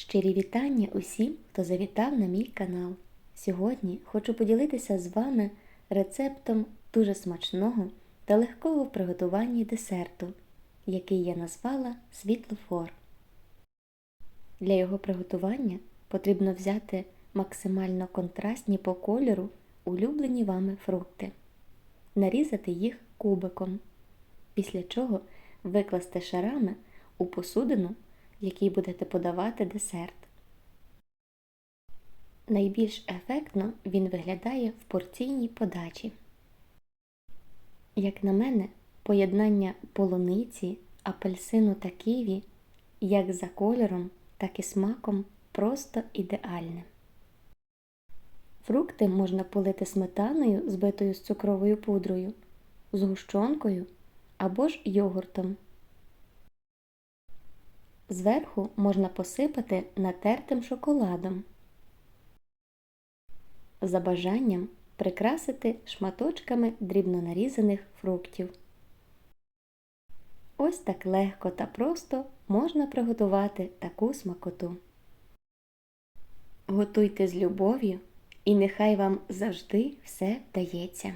Щирі вітання усім, хто завітав на мій канал. Сьогодні хочу поділитися з вами рецептом дуже смачного та легкого в приготуванні десерту, який я назвала світлофор. Для його приготування потрібно взяти максимально контрастні по кольору улюблені вами фрукти, нарізати їх кубиком, після чого викласти шарами у посудину, в якій будете подавати десерт. Найбільш ефектно він виглядає в порційній подачі. Як на мене, поєднання полуниці, апельсину та ківі як за кольором, так і смаком просто ідеальне. Фрукти можна полити сметаною, збитою з цукровою пудрою, згущенкою або ж йогуртом. Зверху можна посипати натертим шоколадом. За бажанням прикрасити шматочками дрібно нарізаних фруктів. Ось так легко та просто можна приготувати таку смакоту. Готуйте з любов'ю, і нехай вам завжди все вдається.